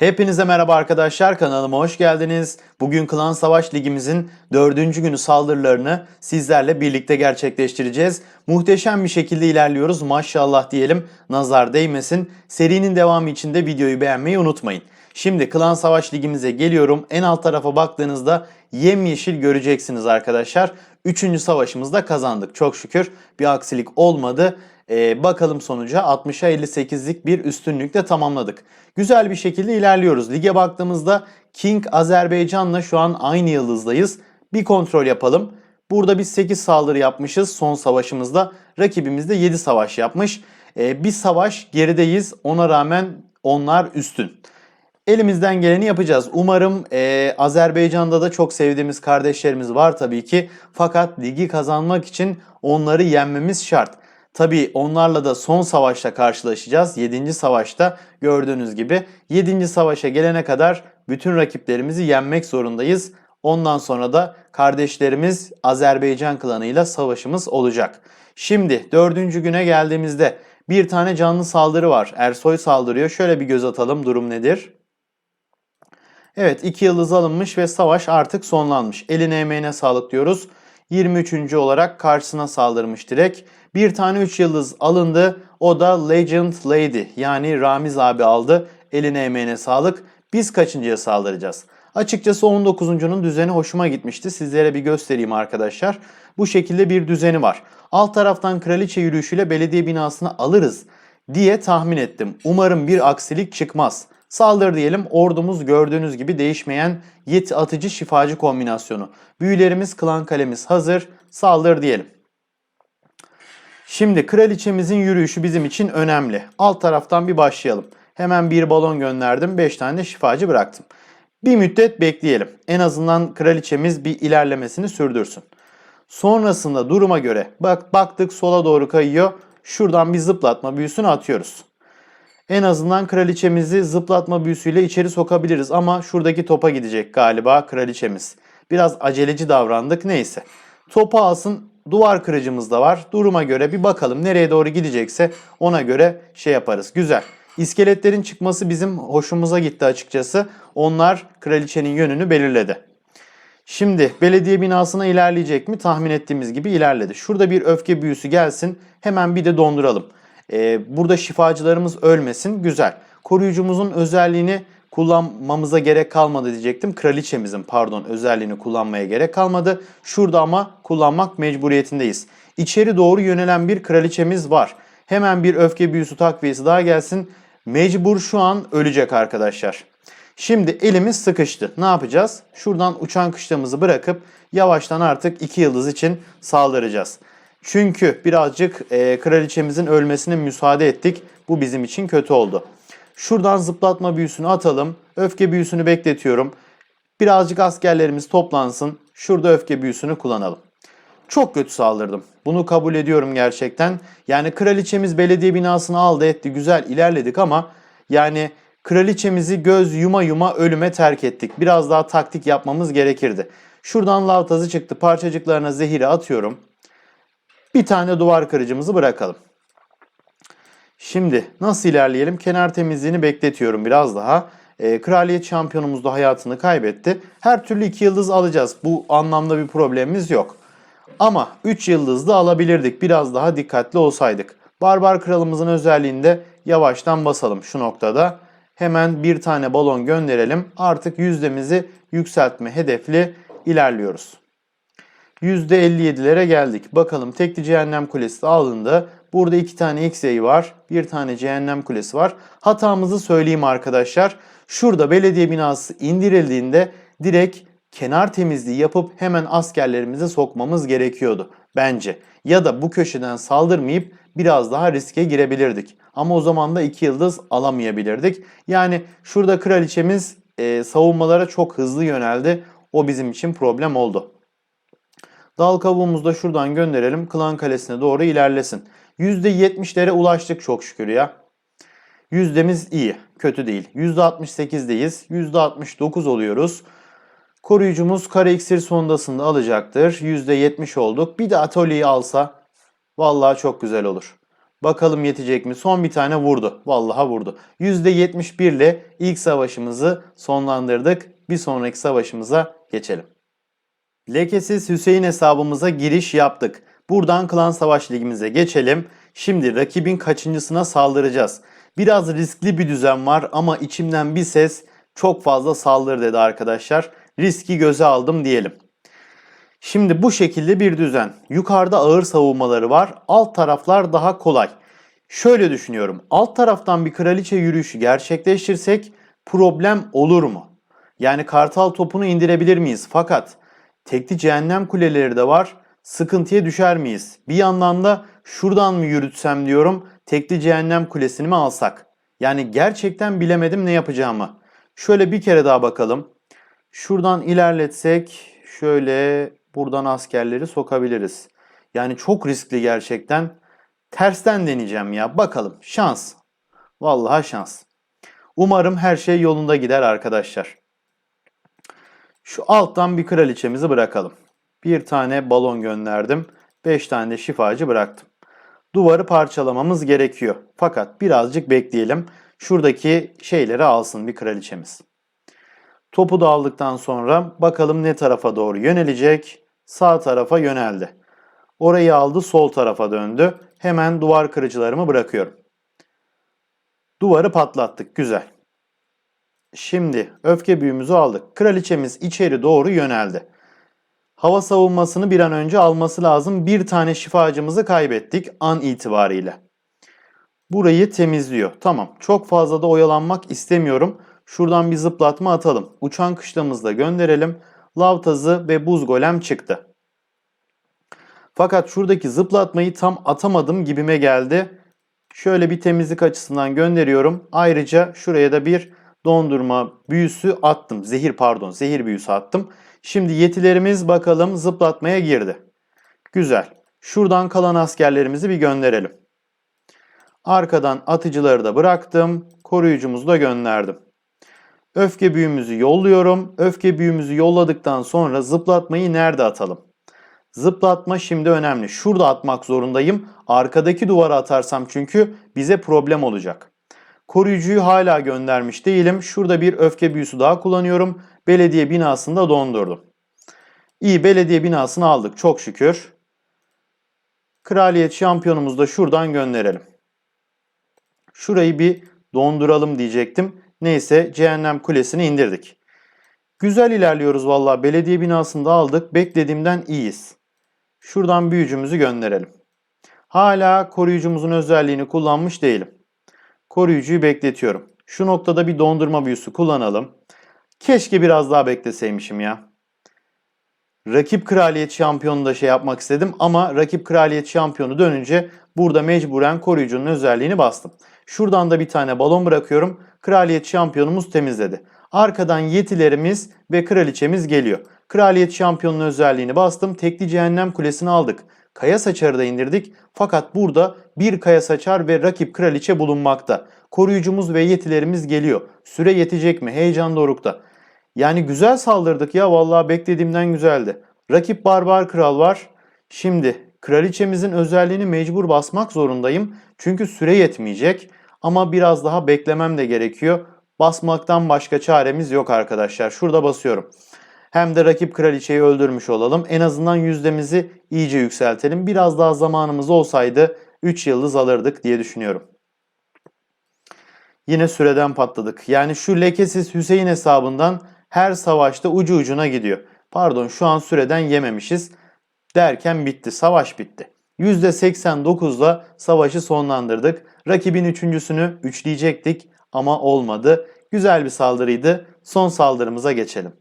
Hepinize merhaba arkadaşlar kanalıma hoş geldiniz. Bugün Klan Savaş Ligimizin dördüncü günü saldırılarını sizlerle birlikte gerçekleştireceğiz. Muhteşem bir şekilde ilerliyoruz maşallah diyelim nazar değmesin. Serinin devamı için de videoyu beğenmeyi unutmayın. Şimdi Klan Savaş Ligimize geliyorum. En alt tarafa baktığınızda yemyeşil göreceksiniz arkadaşlar. Üçüncü savaşımızda kazandık çok şükür. Bir aksilik olmadı. Ee, bakalım sonuca 60'a 58'lik bir üstünlükle tamamladık. Güzel bir şekilde ilerliyoruz. Lige baktığımızda King Azerbaycan'la şu an aynı yıldızdayız. Bir kontrol yapalım. Burada biz 8 saldırı yapmışız son savaşımızda. Rakibimiz de 7 savaş yapmış. Ee, bir savaş gerideyiz. Ona rağmen onlar üstün. Elimizden geleni yapacağız. Umarım e, Azerbaycan'da da çok sevdiğimiz kardeşlerimiz var tabii ki. Fakat ligi kazanmak için onları yenmemiz şart. Tabii onlarla da son savaşta karşılaşacağız. 7. savaşta gördüğünüz gibi 7. savaşa gelene kadar bütün rakiplerimizi yenmek zorundayız. Ondan sonra da kardeşlerimiz Azerbaycan klanıyla savaşımız olacak. Şimdi dördüncü güne geldiğimizde bir tane canlı saldırı var. Ersoy saldırıyor. Şöyle bir göz atalım durum nedir? Evet iki yıldız alınmış ve savaş artık sonlanmış. Eline emeğine sağlık diyoruz. 23. olarak karşısına saldırmış direkt. Bir tane 3 yıldız alındı. O da Legend Lady yani Ramiz abi aldı. Eline emeğine sağlık. Biz kaçıncıya saldıracağız? Açıkçası 19'uncunun düzeni hoşuma gitmişti. Sizlere bir göstereyim arkadaşlar. Bu şekilde bir düzeni var. Alt taraftan kraliçe yürüyüşüyle belediye binasını alırız diye tahmin ettim. Umarım bir aksilik çıkmaz. Saldır diyelim ordumuz gördüğünüz gibi değişmeyen yet atıcı şifacı kombinasyonu. Büyülerimiz klan kalemiz hazır. Saldır diyelim. Şimdi kraliçemizin yürüyüşü bizim için önemli. Alt taraftan bir başlayalım. Hemen bir balon gönderdim. 5 tane şifacı bıraktım. Bir müddet bekleyelim. En azından kraliçemiz bir ilerlemesini sürdürsün. Sonrasında duruma göre bak baktık sola doğru kayıyor. Şuradan bir zıplatma büyüsünü atıyoruz. En azından kraliçemizi zıplatma büyüsüyle içeri sokabiliriz ama şuradaki topa gidecek galiba kraliçemiz. Biraz aceleci davrandık neyse. Topu alsın duvar kırıcımız da var. Duruma göre bir bakalım nereye doğru gidecekse ona göre şey yaparız. Güzel. İskeletlerin çıkması bizim hoşumuza gitti açıkçası. Onlar kraliçenin yönünü belirledi. Şimdi belediye binasına ilerleyecek mi? Tahmin ettiğimiz gibi ilerledi. Şurada bir öfke büyüsü gelsin. Hemen bir de donduralım. Ee, burada şifacılarımız ölmesin. Güzel. Koruyucumuzun özelliğini kullanmamıza gerek kalmadı diyecektim. Kraliçemizin pardon özelliğini kullanmaya gerek kalmadı. Şurada ama kullanmak mecburiyetindeyiz. İçeri doğru yönelen bir kraliçemiz var. Hemen bir öfke büyüsü takviyesi daha gelsin. Mecbur şu an ölecek arkadaşlar. Şimdi elimiz sıkıştı. Ne yapacağız? Şuradan uçan kışlamızı bırakıp yavaştan artık 2 yıldız için saldıracağız. Çünkü birazcık e, kraliçemizin ölmesine müsaade ettik. Bu bizim için kötü oldu. Şuradan zıplatma büyüsünü atalım. Öfke büyüsünü bekletiyorum. Birazcık askerlerimiz toplansın. Şurada öfke büyüsünü kullanalım. Çok kötü saldırdım. Bunu kabul ediyorum gerçekten. Yani kraliçemiz belediye binasını aldı etti. Güzel ilerledik ama yani kraliçemizi göz yuma yuma ölüme terk ettik. Biraz daha taktik yapmamız gerekirdi. Şuradan lav tazı çıktı. Parçacıklarına zehiri atıyorum. Bir tane duvar kırıcımızı bırakalım. Şimdi nasıl ilerleyelim? Kenar temizliğini bekletiyorum biraz daha. E, kraliyet şampiyonumuz da hayatını kaybetti. Her türlü 2 yıldız alacağız. Bu anlamda bir problemimiz yok. Ama 3 yıldız da alabilirdik. Biraz daha dikkatli olsaydık. Barbar kralımızın özelliğinde yavaştan basalım şu noktada. Hemen bir tane balon gönderelim. Artık yüzdemizi yükseltme hedefli ilerliyoruz. %57'lere geldik. Bakalım tekli cehennem kulesi alındı. Burada iki tane X-Ray var. Bir tane cehennem kulesi var. Hatamızı söyleyeyim arkadaşlar. Şurada belediye binası indirildiğinde direkt kenar temizliği yapıp hemen askerlerimizi sokmamız gerekiyordu bence. Ya da bu köşeden saldırmayıp biraz daha riske girebilirdik. Ama o zaman da 2 yıldız alamayabilirdik. Yani şurada kraliçemiz e, savunmalara çok hızlı yöneldi. O bizim için problem oldu. Dal kavuğumuzu da şuradan gönderelim. Klan kalesine doğru ilerlesin. %70'lere ulaştık çok şükür ya. Yüzdemiz iyi. Kötü değil. %68'deyiz. %69 oluyoruz. Koruyucumuz kare iksir sondasını alacaktır. %70 olduk. Bir de atölyeyi alsa vallahi çok güzel olur. Bakalım yetecek mi? Son bir tane vurdu. Vallahi vurdu. %71 ile ilk savaşımızı sonlandırdık. Bir sonraki savaşımıza geçelim. Lekesiz Hüseyin hesabımıza giriş yaptık. Buradan Klan Savaş Ligimize geçelim. Şimdi rakibin kaçıncısına saldıracağız. Biraz riskli bir düzen var ama içimden bir ses çok fazla saldır dedi arkadaşlar. Riski göze aldım diyelim. Şimdi bu şekilde bir düzen. Yukarıda ağır savunmaları var. Alt taraflar daha kolay. Şöyle düşünüyorum. Alt taraftan bir kraliçe yürüyüşü gerçekleştirsek problem olur mu? Yani kartal topunu indirebilir miyiz? Fakat tekli cehennem kuleleri de var. Sıkıntıya düşer miyiz? Bir yandan da şuradan mı yürütsem diyorum. Tekli cehennem kulesini mi alsak? Yani gerçekten bilemedim ne yapacağımı. Şöyle bir kere daha bakalım. Şuradan ilerletsek şöyle buradan askerleri sokabiliriz. Yani çok riskli gerçekten. Tersten deneyeceğim ya. Bakalım. Şans. Vallahi şans. Umarım her şey yolunda gider arkadaşlar. Şu alttan bir kraliçemizi bırakalım. Bir tane balon gönderdim. 5 tane de şifacı bıraktım. Duvarı parçalamamız gerekiyor. Fakat birazcık bekleyelim. Şuradaki şeyleri alsın bir kraliçemiz. Topu da aldıktan sonra bakalım ne tarafa doğru yönelecek. Sağ tarafa yöneldi. Orayı aldı sol tarafa döndü. Hemen duvar kırıcılarımı bırakıyorum. Duvarı patlattık. Güzel. Şimdi öfke büyümüzü aldık. Kraliçemiz içeri doğru yöneldi. Hava savunmasını bir an önce alması lazım. Bir tane şifacımızı kaybettik an itibariyle. Burayı temizliyor. Tamam. Çok fazla da oyalanmak istemiyorum. Şuradan bir zıplatma atalım. Uçan kışlamızı da gönderelim. Lav tazı ve buz golem çıktı. Fakat şuradaki zıplatmayı tam atamadım gibime geldi. Şöyle bir temizlik açısından gönderiyorum. Ayrıca şuraya da bir dondurma büyüsü attım. Zehir pardon zehir büyüsü attım. Şimdi yetilerimiz bakalım zıplatmaya girdi. Güzel. Şuradan kalan askerlerimizi bir gönderelim. Arkadan atıcıları da bıraktım. Koruyucumuzu da gönderdim. Öfke büyümüzü yolluyorum. Öfke büyümüzü yolladıktan sonra zıplatmayı nerede atalım? Zıplatma şimdi önemli. Şurada atmak zorundayım. Arkadaki duvara atarsam çünkü bize problem olacak. Koruyucuyu hala göndermiş değilim. Şurada bir öfke büyüsü daha kullanıyorum. Belediye binasında dondurdum. İyi belediye binasını aldık çok şükür. Kraliyet şampiyonumuzu da şuradan gönderelim. Şurayı bir donduralım diyecektim. Neyse cehennem kulesini indirdik. Güzel ilerliyoruz vallahi. Belediye binasını da aldık. Beklediğimden iyiyiz. Şuradan büyücümüzü gönderelim. Hala koruyucumuzun özelliğini kullanmış değilim. Koruyucuyu bekletiyorum. Şu noktada bir dondurma büyüsü kullanalım. Keşke biraz daha bekleseymişim ya. Rakip kraliyet şampiyonu da şey yapmak istedim ama rakip kraliyet şampiyonu dönünce burada mecburen koruyucunun özelliğini bastım. Şuradan da bir tane balon bırakıyorum. Kraliyet şampiyonumuz temizledi. Arkadan yetilerimiz ve kraliçemiz geliyor. Kraliyet şampiyonunun özelliğini bastım. Tekli cehennem kulesini aldık. Kaya saçarı da indirdik. Fakat burada bir kaya saçar ve rakip kraliçe bulunmakta. Koruyucumuz ve yetilerimiz geliyor. Süre yetecek mi? Heyecan dorukta. Yani güzel saldırdık ya vallahi beklediğimden güzeldi. Rakip barbar kral var. Şimdi kraliçemizin özelliğini mecbur basmak zorundayım. Çünkü süre yetmeyecek. Ama biraz daha beklemem de gerekiyor. Basmaktan başka çaremiz yok arkadaşlar. Şurada basıyorum. Hem de rakip kraliçeyi öldürmüş olalım. En azından yüzdemizi iyice yükseltelim. Biraz daha zamanımız olsaydı 3 yıldız alırdık diye düşünüyorum. Yine süreden patladık. Yani şu lekesiz Hüseyin hesabından her savaşta ucu ucuna gidiyor. Pardon şu an süreden yememişiz. Derken bitti. Savaş bitti. %89'la savaşı sonlandırdık. Rakibin üçüncüsünü üçleyecektik ama olmadı. Güzel bir saldırıydı. Son saldırımıza geçelim.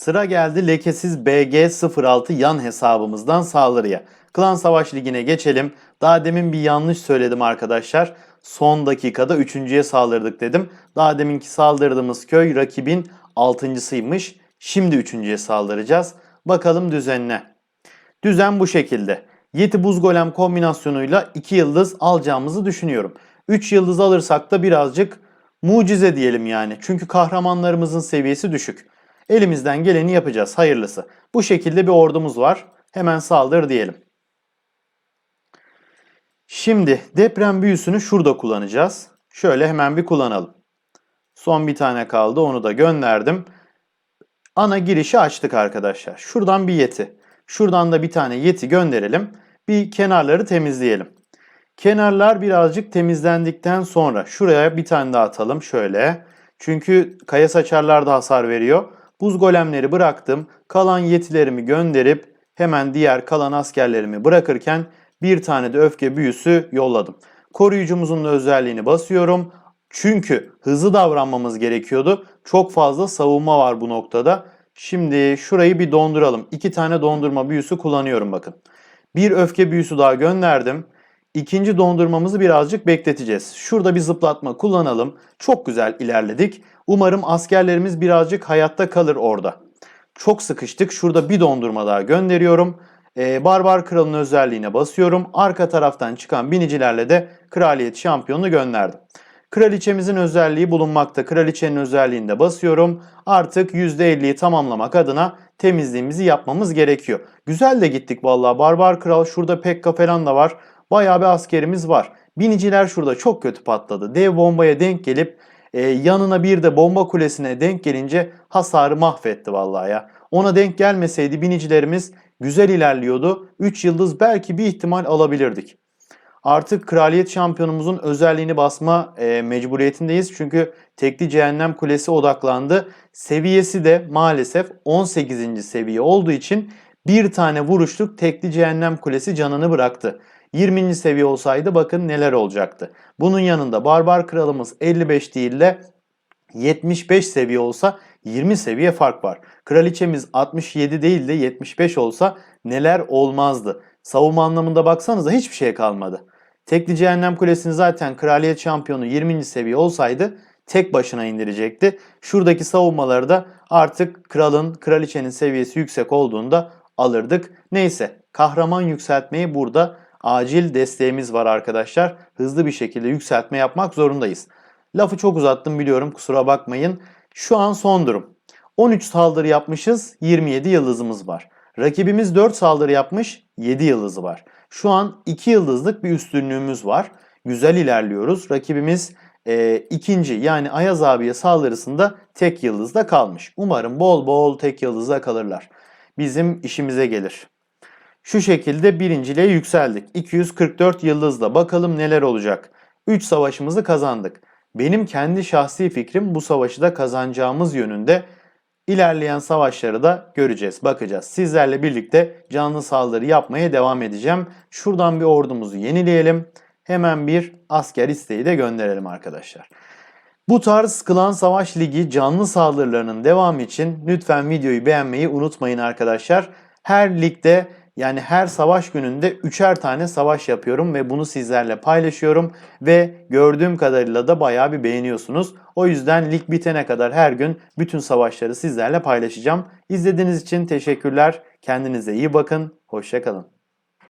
Sıra geldi lekesiz BG06 yan hesabımızdan saldırıya. Klan Savaş Ligi'ne geçelim. Daha demin bir yanlış söyledim arkadaşlar. Son dakikada üçüncüye saldırdık dedim. Daha deminki saldırdığımız köy rakibin altıncısıymış. Şimdi üçüncüye saldıracağız. Bakalım düzenine. Düzen bu şekilde. Yeti buz golem kombinasyonuyla 2 yıldız alacağımızı düşünüyorum. 3 yıldız alırsak da birazcık mucize diyelim yani. Çünkü kahramanlarımızın seviyesi düşük. Elimizden geleni yapacağız hayırlısı. Bu şekilde bir ordumuz var. Hemen saldır diyelim. Şimdi deprem büyüsünü şurada kullanacağız. Şöyle hemen bir kullanalım. Son bir tane kaldı onu da gönderdim. Ana girişi açtık arkadaşlar. Şuradan bir yeti. Şuradan da bir tane yeti gönderelim. Bir kenarları temizleyelim. Kenarlar birazcık temizlendikten sonra şuraya bir tane daha atalım şöyle. Çünkü kaya saçarlar da hasar veriyor. Buz golemleri bıraktım. Kalan yetilerimi gönderip hemen diğer kalan askerlerimi bırakırken bir tane de öfke büyüsü yolladım. Koruyucumuzun da özelliğini basıyorum. Çünkü hızlı davranmamız gerekiyordu. Çok fazla savunma var bu noktada. Şimdi şurayı bir donduralım. İki tane dondurma büyüsü kullanıyorum bakın. Bir öfke büyüsü daha gönderdim. İkinci dondurmamızı birazcık bekleteceğiz. Şurada bir zıplatma kullanalım. Çok güzel ilerledik. Umarım askerlerimiz birazcık hayatta kalır orada. Çok sıkıştık. Şurada bir dondurma daha gönderiyorum. Ee, Barbar Kral'ın özelliğine basıyorum. Arka taraftan çıkan binicilerle de kraliyet şampiyonunu gönderdim. Kraliçemizin özelliği bulunmakta. Kraliçenin özelliğinde basıyorum. Artık %50'yi tamamlamak adına temizliğimizi yapmamız gerekiyor. Güzel de gittik vallahi. Barbar Kral şurada Pekka falan da var. Bayağı bir askerimiz var. Biniciler şurada çok kötü patladı. Dev bombaya denk gelip e, yanına bir de bomba kulesine denk gelince hasarı mahvetti vallahi ya. Ona denk gelmeseydi binicilerimiz güzel ilerliyordu. 3 yıldız belki bir ihtimal alabilirdik. Artık kraliyet şampiyonumuzun özelliğini basma e, mecburiyetindeyiz. Çünkü tekli cehennem kulesi odaklandı. Seviyesi de maalesef 18. seviye olduğu için bir tane vuruşluk tekli cehennem kulesi canını bıraktı. 20. seviye olsaydı bakın neler olacaktı. Bunun yanında barbar kralımız 55 değil de 75 seviye olsa 20 seviye fark var. Kraliçemiz 67 değil de 75 olsa neler olmazdı. Savunma anlamında baksanıza hiçbir şey kalmadı. Tekli Cehennem Kulesi'ni zaten Kraliyet Şampiyonu 20. seviye olsaydı tek başına indirecekti. Şuradaki savunmaları da artık kralın, kraliçenin seviyesi yüksek olduğunda alırdık. Neyse kahraman yükseltmeyi burada acil desteğimiz var arkadaşlar. Hızlı bir şekilde yükseltme yapmak zorundayız. Lafı çok uzattım biliyorum kusura bakmayın. Şu an son durum. 13 saldırı yapmışız 27 yıldızımız var. Rakibimiz 4 saldırı yapmış 7 yıldızı var. Şu an 2 yıldızlık bir üstünlüğümüz var. Güzel ilerliyoruz. Rakibimiz e, ikinci yani Ayaz abiye saldırısında tek yıldızda kalmış. Umarım bol bol tek yıldızda kalırlar. Bizim işimize gelir. Şu şekilde birinciliğe yükseldik. 244 yıldızla bakalım neler olacak. 3 savaşımızı kazandık. Benim kendi şahsi fikrim bu savaşı da kazanacağımız yönünde. İlerleyen savaşları da göreceğiz, bakacağız. Sizlerle birlikte canlı saldırı yapmaya devam edeceğim. Şuradan bir ordumuzu yenileyelim. Hemen bir asker isteği de gönderelim arkadaşlar. Bu tarz Klan Savaş Ligi canlı saldırılarının devamı için lütfen videoyu beğenmeyi unutmayın arkadaşlar. Her ligde yani her savaş gününde üçer tane savaş yapıyorum ve bunu sizlerle paylaşıyorum ve gördüğüm kadarıyla da bayağı bir beğeniyorsunuz. O yüzden lig bitene kadar her gün bütün savaşları sizlerle paylaşacağım. İzlediğiniz için teşekkürler. Kendinize iyi bakın. Hoşçakalın.